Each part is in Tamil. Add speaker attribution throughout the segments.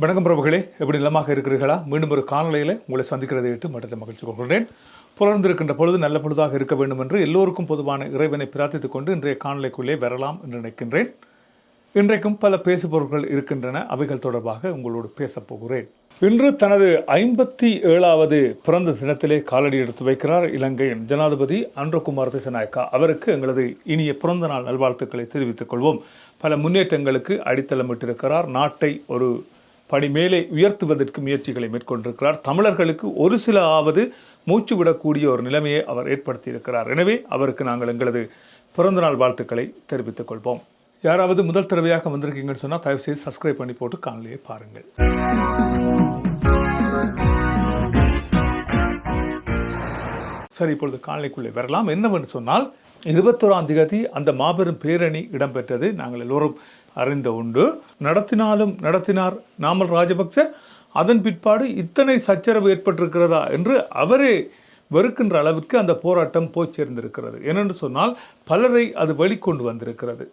Speaker 1: வணக்கம் பிரபுகளே எப்படி நிலமாக இருக்கிறீர்களா? மீண்டும் ஒரு காணொலியில் உங்களை சந்திக்கிறதை விட்டு மற்ற மகிழ்ச்சி கொள்கிறேன். புலர்ந்திருக்கின்ற பொழுது நல்ல பொழுதாக இருக்க வேண்டும் என்று எல்லோருக்கும் பொதுவான இறைவனை பிரார்த்தித்துக் கொண்டு இன்றைய காணொலிக்குள்ளே வரலாம் என்று நினைக்கின்றேன். இன்றைக்கும் பல பேசுபொருட்கள் இருக்கின்றன அவைகள் தொடர்பாக உங்களோடு பேசப் போகிறேன். இன்று தனது ஐம்பத்தி ஏழாவது பிறந்த தினத்திலே காலடி எடுத்து வைக்கிறார் இலங்கையின் ஜனாதிபதி அன்றகுமார் திசநாயக்கா. அவருக்கு எங்களது இனிய பிறந்த நாள் நல்வாழ்த்துக்களை தெரிவித்துக் கொள்வோம். பல முன்னேற்றங்களுக்கு அடித்தளமிட்டிருக்கிறார். நாட்டை ஒரு படி மேலே உயர்த்துவதற்கு முயற்சிகளை மேற்கொண்டிருக்கிறார். தமிழர்களுக்கு ஒரு சில ஆவது மூச்சு விடக்கூடிய ஒரு நிலைமையை அவர் ஏற்படுத்தியிருக்கிறார். எனவே அவருக்கு நாங்கள் எங்களது பிறந்தநாள் வாழ்த்துக்களை தெரிவித்துக் கொள்வோம். யாராவது முதல் தடவையாக வந்திருக்கீங்கன்னு சொன்னால் தயவு செய்து சப்ஸ்கிரைப் பண்ணி போட்டு காணொலியை பாருங்கள். சரி இப்பொழுது காணொலிக்குள்ளே வரலாம். என்னவென்று சொன்னால் இருபத்தோராம் தேதி அந்த மாபெரும் பேரணி இடம்பெற்றது. நாங்கள் எல்லோரும் அறிந்த உண்டு. நடத்தினாலும் நடத்தினார் நாமல் ராஜபக்ச. அதன் பிற்பாடு இத்தனை சச்சரவு ஏற்பட்டிருக்கிறதா என்று அவரே வெறுக்கின்ற அளவிற்கு அந்த போராட்டம் போய் சேர்ந்திருக்கிறது. ஏனென்று சொன்னால் பலரை அது வெளிக்கொண்டு வந்திருக்கிறது.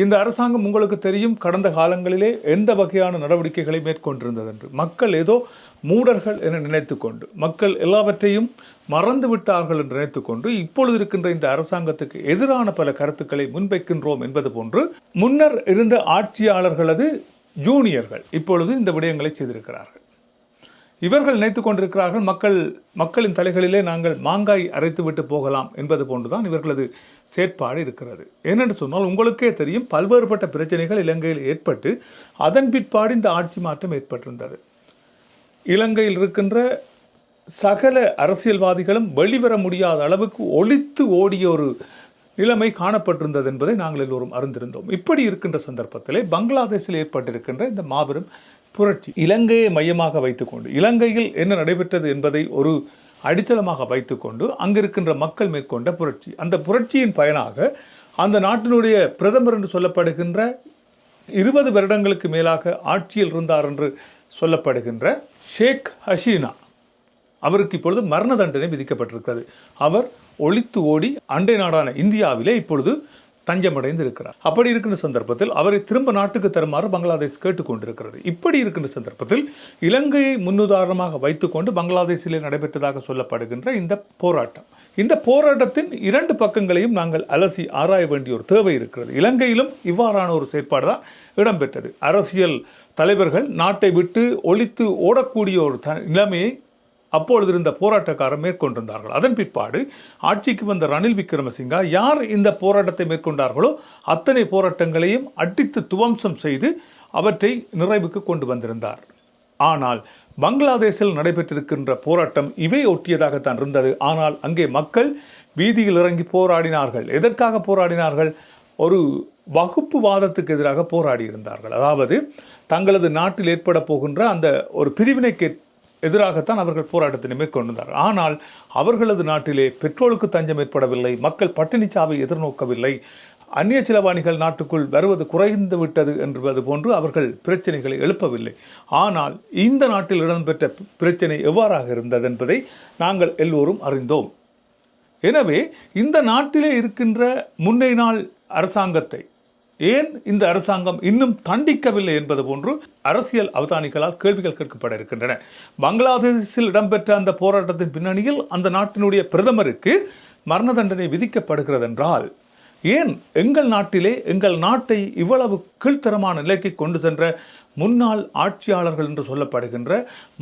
Speaker 1: இந்த அரசாங்கம் உங்களுக்கு தெரியும் கடந்த காலங்களிலே எந்த வகையான நடவடிக்கைகளை மேற்கொண்டிருந்தது என்று மக்கள் ஏதோ மூடர்கள் என நினைத்துக்கொண்டு மக்கள் எல்லாவற்றையும் மறந்து விட்டார்கள் என்று நினைத்துக்கொண்டு இப்பொழுது இருக்கின்ற இந்த அரசாங்கத்துக்கு எதிரான பல கருத்துக்களை முன்வைக்கின்றோம் என்பது போன்று முன்னர் இருந்த ஆட்சியாளர்களது ஜூனியர்கள் இப்பொழுது இந்த விடயங்களை செய்திருக்கிறார்கள். இவர்கள் நினைத்து கொண்டிருக்கிறார்கள் மக்கள் மக்களின் தலைகளிலே நாங்கள் மாங்காய் அரைத்து விட்டு போகலாம் என்பது போன்றுதான் இவர்களது செயற்பாடு இருக்கிறது. ஏனென்று சொன்னால் உங்களுக்கே தெரியும் பல்வேறுபட்ட பிரச்சனைகள் இலங்கையில் ஏற்பட்டு அதன் பிற்பாடு இந்த ஆட்சி மாற்றம் ஏற்பட்டிருந்தது. இலங்கையில் இருக்கின்ற சகல அரசியல்வாதிகளும் வெளிவர முடியாத அளவுக்கு ஒழித்து ஓடிய ஒரு நிலைமை காணப்பட்டிருந்தது என்பதை நாங்கள் எல்லோரும் அறிந்திருந்தோம். இப்படி இருக்கின்ற சந்தர்ப்பத்திலே பங்களாதேஷில் ஏற்பட்டிருக்கின்ற இந்த மாபெரும் புரட்சி. இலங்கையை மையமாக வைத்துக்கொண்டு இலங்கையில் என்ன நடைபெற்றது என்பதை ஒரு அடித்தளமாக வைத்துக்கொண்டு அங்கிருக்கின்ற மக்கள் மேற்கொண்ட புரட்சி. அந்த புரட்சியின் பயனாக அந்த நாட்டினுடைய பிரதமர் என்று சொல்லப்படுகின்ற இருபது வருடங்களுக்கு மேலாக ஆட்சியில் இருந்தார் என்று சொல்லப்படுகின்ற ஷேக் ஹசீனா அவருக்கு இப்பொழுது மரண தண்டனை விதிக்கப்பட்டிருக்கிறது. அவர் ஒழித்து ஓடி அண்டை நாடான இந்தியாவிலே இப்பொழுது தஞ்சமடைந்து இருக்கிறார் அப்படி இருக்கின்ற சந்தர்ப்பத்தில் அவரை திரும்ப நாட்டுக்கு தருமாறு பங்களாதேஷ் கேட்டுக்கொண்டிருக்கிறது. இப்படி இருக்கின்ற சந்தர்ப்பத்தில் இலங்கையை முன்னுதாரணமாக வைத்துக்கொண்டு பங்களாதேஷிலே நடைபெற்றதாக சொல்லப்படுகின்ற இந்த போராட்டம். இந்த போராட்டத்தின் இரண்டு பக்கங்களையும் நாங்கள் அலசி ஆராய வேண்டிய ஒரு தேவை இருக்கிறது. இலங்கையிலும் இவ்வாறான ஒரு செயற்பாடு தான் இடம்பெற்றது. அரசியல் தலைவர்கள் நாட்டை விட்டு ஒழித்து ஓடக்கூடிய ஒரு த நிலைமையை அப்பொழுது இருந்த போராட்டக்காரர் மேற்கொண்டிருந்தார்கள். அதன் பிற்பாடு ஆட்சிக்கு வந்த ரணில் விக்ரமசிங்கா யார் இந்த போராட்டத்தை மேற்கொண்டார்களோ அத்தனை போராட்டங்களையும் அடித்து துவம்சம் செய்து அவற்றை நிறைவுக்கு கொண்டு வந்திருந்தார். ஆனால் பங்களாதேஷில் நடைபெற்றிருக்கின்ற போராட்டம் இவை ஒட்டியதாகத்தான் இருந்தது. ஆனால் அங்கே மக்கள் வீதியில் இறங்கி போராடினார்கள். எதற்காக போராடினார்கள்? ஒரு வகுப்புவாதத்துக்கு எதிராக போராடி இருந்தார்கள். அதாவது தங்களது நாட்டில் ஏற்பட போகின்ற அந்த ஒரு பிரிவினைக்கு எதிராகத்தான் அவர்கள் போராட்டத்தினை மேற்கொண்டார் ஆனால் அவர்களது நாட்டிலே பெட்ரோலுக்கு தஞ்சம் ஏற்படவில்லை மக்கள் பட்டினிச்சாவை எதிர்நோக்கவில்லை. அந்நிய செலவாணிகள் நாட்டுக்குள் வருவது குறைந்து விட்டது என்பது போன்று அவர்கள் பிரச்சனைகளை எழுப்பவில்லை. ஆனால் இந்த நாட்டில் இடம்பெற்ற பிரச்சனை எவ்வாறாக இருந்தது என்பதை நாங்கள் எல்லோரும் அறிந்தோம். எனவே இந்த நாட்டிலே இருக்கின்ற முன்னை நாள் அரசாங்கத்தை ஏன் இந்த அரசாங்கம் இன்னும் தண்டிக்கவில்லை என்பது போன்று அரசியல் அவதானிகளால் கேள்விகள் கேட்கப்பட இருக்கின்றன. பங்களாதேஷில் இடம்பெற்ற அந்த போராட்டத்தின் பின்னணியில் அந்த நாட்டினுடைய பிரதமருக்கு மரண தண்டனை விதிக்கப்படுகிறது என்றால் ஏன் எங்கள் நாட்டிலே எங்கள் நாட்டை இவ்வளவு கீழ்த்தரமான நிலைக்கு கொண்டு சென்ற முன்னாள் ஆட்சியாளர்கள் என்று சொல்லப்படுகின்ற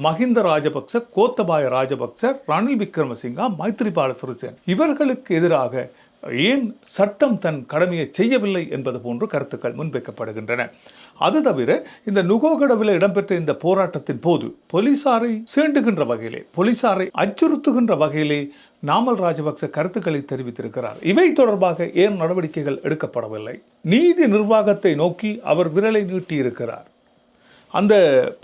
Speaker 1: மஹிந்த ராஜபக்ச கோத்தபாய ராஜபக்ச ரணில் விக்ரமசிங்கா மைத்ரிபால சிறிசேன் இவர்களுக்கு எதிராக ஏன் சட்டம் தன் கடமையை செய்யவில்லை என்பது போன்று கருத்துக்கள் முன்வைக்கப்படுகின்றன. அது தவிர இந்த நுகோகடவில் இடம்பெற்ற இந்த போராட்டத்தின் போது போலீசாரை சீண்டுகின்ற வகையிலே போலீசாரை அச்சுறுத்துகின்ற வகையிலே நாமல் ராஜபக்ச கருத்துக்களை தெரிவித்திருக்கிறார். இவை தொடர்பாக ஏன் நடவடிக்கைகள் எடுக்கப்படவில்லை? நீதி நிர்வாகத்தை நோக்கி அவர் விரலை நீட்டியிருக்கிறார். அந்த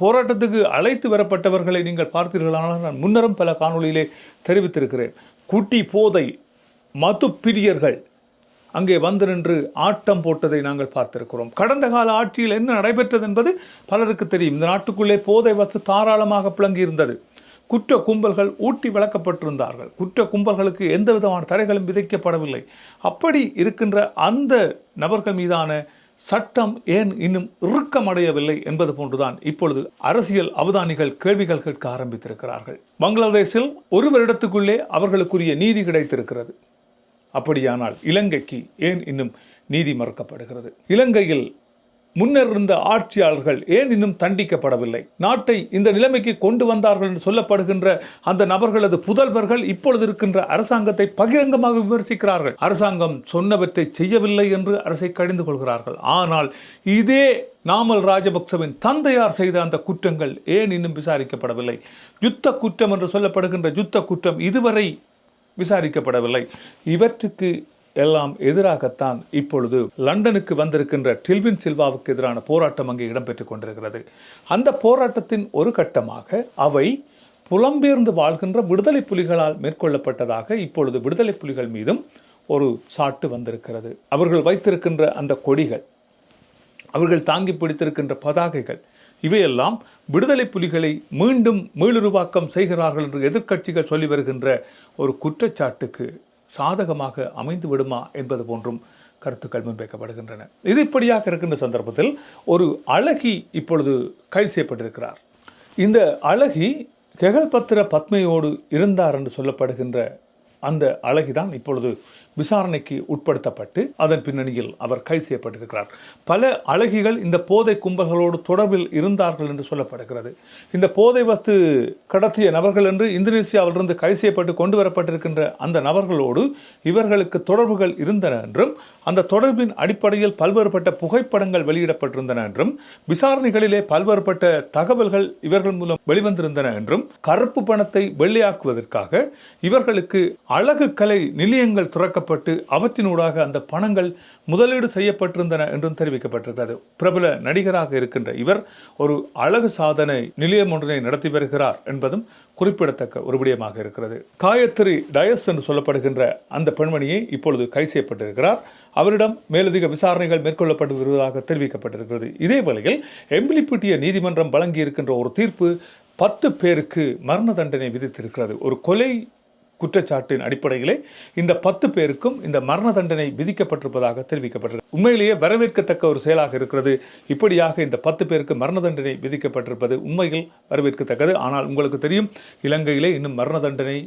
Speaker 1: போராட்டத்துக்கு அழைத்து வரப்பட்டவர்களை நீங்கள் பார்த்தீர்களானால் நான் முன்னரும் பல காணொளியிலே தெரிவித்திருக்கிறேன். குட்டி போதை மது பிரியர்கள் அங்கே வந்து நின்று ஆட்டம் போட்டதை நாங்கள் பார்த்திருக்கிறோம். கடந்த கால ஆட்சியில் என்ன நடைபெற்றது என்பது பலருக்கு தெரியும். இந்த நாட்டுக்குள்ளே போதை வசு தாராளமாக பிளங்கி இருந்தது குற்ற கும்பல்கள் ஊட்டி விளக்கப்பட்டிருந்தார்கள். குற்ற கும்பல்களுக்கு எந்த விதமான தடைகளும் விதிக்கப்படவில்லை. அப்படி இருக்கின்ற அந்த நபர்கள் மீதான சட்டம் ஏன் இன்னும் இறுக்கமடையவில்லை என்பது போன்றுதான் இப்பொழுது அரசியல் அவதானிகள் கேள்விகள் கேட்க ஆரம்பித்திருக்கிறார்கள். பங்களாதேஷில் ஒரு வருடத்துக்குள்ளே அவர்களுக்குரிய நீதி கிடைத்திருக்கிறது. அப்படியானால் இலங்கைக்கு ஏன் இன்னும் நீதி மறுக்கப்படுகிறது? இலங்கையில் முன்னர் இருந்த ஆட்சியாளர்கள் ஏன் இன்னும் தண்டிக்கப்படவில்லை? நாட்டை இந்த நிலைமைக்கு கொண்டு வந்தார்கள் என்று சொல்லப்படுகின்ற அந்த நபர்களது புதல்வர்கள் இப்பொழுது இருக்கின்ற அரசாங்கத்தை பகிரங்கமாக விமர்சிக்கிறார்கள். அரசாங்கம் சொன்னவற்றை செய்யவில்லை என்று அரசை கடிந்து கொள்கிறார்கள். ஆனால் இதே நாமல் ராஜபக்சவின் தந்தையார் செய்த அந்த குற்றங்கள் ஏன் இன்னும் விசாரிக்கப்படவில்லை? யுத்த குற்றம் என்று சொல்லப்படுகின்ற யுத்த குற்றம் இதுவரை விசாரிக்கப்படவில்லை. இவற்றுக்கு எல்லாம் எதிராகத்தான் இப்பொழுது லண்டனுக்கு வந்திருக்கின்ற டில்வின் சில்வாவுக்கு எதிரான போராட்டம் அங்கே இடம்பெற்றுக் கொண்டிருக்கிறது. அந்த போராட்டத்தின் ஒரு கட்டமாக அவை புலம்பெயர்ந்து வாழ்கின்ற விடுதலை புலிகளால் மேற்கொள்ளப்பட்டதாக இப்பொழுது விடுதலை புலிகள் மீதும் ஒரு சாட்டு வந்திருக்கிறது. அவர்கள் வைத்திருக்கின்ற அந்த கொடிகள் அவர்கள் தாங்கி பிடித்திருக்கின்ற பதாகைகள் இவையெல்லாம் விடுதலை புலிகளை மீண்டும் மீளுருவாக்கம் செய்கிறார்கள் என்று எதிர்க்கட்சிகள் சொல்லி வருகின்ற ஒரு குற்றச்சாட்டுக்கு சாதகமாக அமைந்து விடுமா என்பது போன்றும் கருத்துக்கள் முன்வைக்கப்படுகின்றன. இது இப்படியாக இருக்கின்ற சந்தர்ப்பத்தில் ஒரு அழகி இப்பொழுது கைது செய்யப்பட்டிருக்கிறார். இந்த அழகி கெகல்பத்திர பத்மையோடு இருந்தார் என்று சொல்லப்படுகின்ற அந்த அழகிதான் இப்பொழுது விசாரணைக்கு உட்படுத்தப்பட்டு அதன் பின்னணியில் அவர் கைது செய்யப்பட்டிருக்கிறார். பல அழகிகள் இந்த போதை கும்பல்களோடு தொடர்பில் இருந்தார்கள் என்று சொல்லப்படுகிறது. இந்த போதை வஸ்து கடத்திய நபர்கள் என்று இந்தோனேசியாவிலிருந்து கைது செய்யப்பட்டு கொண்டு வரப்பட்டிருக்கின்ற அந்த நபர்களோடு இவர்களுக்கு தொடர்புகள் இருந்தன என்றும் அந்த தொடர்பின் அடிப்படையில் பல்வேறுபட்ட புகைப்படங்கள் வெளியிடப்பட்டிருந்தன என்றும் விசாரணைகளிலே பல்வேறுபட்ட தகவல்கள் இவர்கள் மூலம் வெளிவந்திருந்தன என்றும் கருப்பு பணத்தை வெள்ளையாக்குவதற்காக இவர்களுக்கு அழகு கலை நிலையங்கள் திறக்க திறக்கப்பட்டு அவற்றினூடாக அந்த பணங்கள் முதலீடு செய்யப்பட்டிருந்தன என்றும் தெரிவிக்கப்பட்டிருக்கிறது. பிரபல நடிகராக இருக்கின்ற இவர் ஒரு அழகு சாதனை நிலையம் ஒன்றினை நடத்தி வருகிறார் என்பதும் குறிப்பிடத்தக்க ஒரு விடயமாக இருக்கிறது. காயத்ரி டயஸ் என்று சொல்லப்படுகின்ற அந்த பெண்மணியை இப்பொழுது கை செய்யப்பட்டிருக்கிறார். அவரிடம் மேலதிக விசாரணைகள் மேற்கொள்ளப்பட்டு வருவதாக தெரிவிக்கப்பட்டிருக்கிறது. இதே வேளையில் எம்பிலிப்பிட்டிய நீதிமன்றம் வழங்கியிருக்கின்ற ஒரு தீர்ப்பு பத்து பேருக்கு மரண தண்டனை விதித்திருக்கிறது. ஒரு கொலை குற்றச்சாட்டின் அடிப்படையிலே இந்த பத்து பேருக்கும் இந்த மரண தண்டனை விதிக்கப்பட்டிருப்பதாக தெரிவிக்கப்பட்டது உண்மையிலேயே வரவேற்கத்தக்க ஒரு செயலாக இருக்கிறது. இப்படியாக இந்த பத்து பேருக்கு மரண தண்டனை விதிக்கப்பட்டிருப்பது உண்மையில் வரவேற்கத்தக்கது. ஆனால் உங்களுக்கு தெரியும் இலங்கையிலே இன்னும் மரண தண்டனை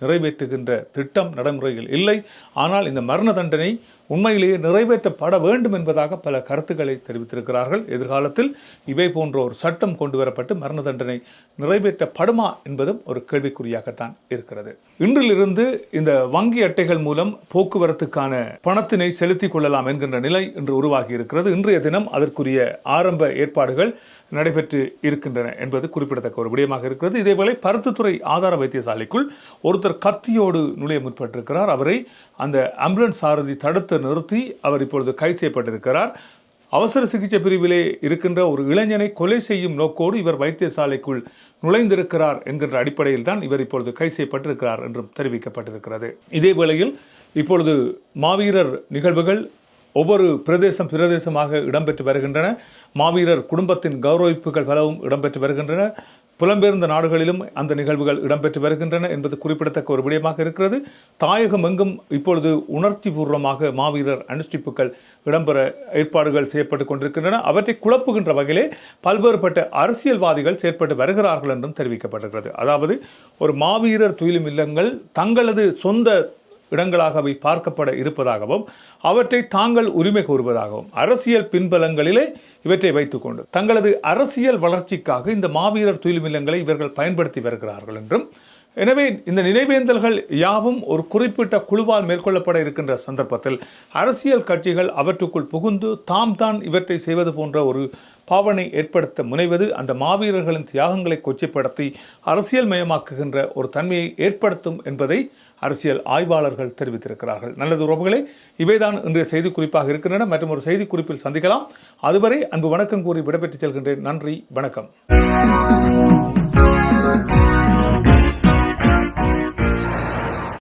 Speaker 1: நிறைவேற்றுகின்ற திட்டம் நடைமுறையில் இல்லை. ஆனால் இந்த மரண தண்டனை உண்மையிலேயே நிறைவேற்றப்பட வேண்டும் என்பதாக பல கருத்துக்களை தெரிவித்திருக்கிறார்கள். எதிர்காலத்தில் இவை போன்ற ஒரு சட்டம் கொண்டு வரப்பட்டு மரண தண்டனை நிறைவேற்றப்படுமா என்பதும் ஒரு கேள்விக்குறியாகத்தான் இருக்கிறது. இன்றிலிருந்து இந்த வங்கி அட்டைகள் மூலம் போக்குவரத்துக்கான பணத்தினை செலுத்திக் கொள்ளலாம் என்கின்ற நிலை இன்று உருவாகி இருக்கிறது. இன்றைய தினம் அதற்குரிய ஆரம்ப ஏற்பாடுகள் நடைபெற்று இருக்கின்றன என்பது குறிப்பிடத்தக்க ஒரு விடயமாக இருக்கிறது. இதேவேளை பருத்துத்துறை ஆதார வைத்தியசாலைக்குள் ஒருத்தர் கத்தியோடு நுழைய முற்பட்டிருக்கிறார். அவரை அந்த ஆம்புலன்ஸ் சாரதி தடுத்து நிறுத்தி அவர் இப்பொழுது கைது செய்யப்பட்டிருக்கிறார். அவசர சிகிச்சை பிரிவிலே இருக்கின்ற ஒரு இளைஞனை கொலை செய்யும் நோக்கோடு இவர் வைத்தியசாலைக்குள் நுழைந்திருக்கிறார் என்கின்ற அடிப்படையில் தான் இவர் இப்பொழுது கை செய்யப்பட்டிருக்கிறார் என்றும் தெரிவிக்கப்பட்டிருக்கிறது. இதே வேளையில் இப்பொழுது மாவீரர் நிகழ்வுகள் ஒவ்வொரு பிரதேசம் பிரதேசமாக இடம்பெற்று வருகின்றன. மாவீரர் குடும்பத்தின் கௌரவிப்புகள் பலவும் இடம்பெற்று வருகின்றன. புலம்பெயர்ந்த நாடுகளிலும் அந்த நிகழ்வுகள் இடம்பெற்று வருகின்றன என்பது குறிப்பிடத்தக்க ஒரு விடயமாக இருக்கிறது. தாயகம் எங்கும் இப்பொழுது உணர்ச்சி பூர்வமாக மாவீரர் அனுஷ்டிப்புகள் இடம்பெற ஏற்பாடுகள் செய்யப்பட்டு கொண்டிருக்கின்றன. அவற்றை குழப்புகின்ற வகையிலே பல்வேறுபட்ட அரசியல்வாதிகள் செயற்பட்டு வருகிறார்கள் என்றும் தெரிவிக்கப்பட்டிருக்கிறது. அதாவது ஒரு மாவீரர் துயிலும் இல்லங்கள் தங்களது சொந்த இடங்களாகவே பார்க்கப்பட இருப்பதாகவும் அவற்றை தாங்கள் உரிமை கோருவதாகவும் அரசியல் பின்பலங்களிலே இவற்றை வைத்துக்கொண்டு தங்களது அரசியல் வளர்ச்சிக்காக இந்த மாவீரர் துயிலுமில்லங்களை இவர்கள் பயன்படுத்தி வருகிறார்கள் என்றும் எனவே இந்த நினைவேந்தல்கள் யாவும் ஒரு குறிப்பிட்ட குழுவால் மேற்கொள்ளப்பட இருக்கின்ற சந்தர்ப்பத்தில் அரசியல் கட்சிகள் அவற்றுக்குள் புகுந்து தாம் தான் இவற்றை செய்வது போன்ற ஒரு பாவனை ஏற்படுத்த முனைவது அந்த மாவீரர்களின் தியாகங்களை கொச்சைப்படுத்தி அரசியல் மயமாக்குகின்ற ஒரு தன்மையை ஏற்படுத்தும் என்பதை அரசியல் ஆய்வாளர்கள் தெரிவித்திருக்கிறார்கள். நல்லது உறவுகளே இவைதான் இன்றைய செய்தி குறிப்பாக இருக்கின்றன. மற்றும் ஒரு செய்தி குறிப்பில் சந்திக்கலாம். அதுவரை அன்பு வணக்கம் கூறி விடைபெற்று செல்கின்றேன். நன்றி வணக்கம்.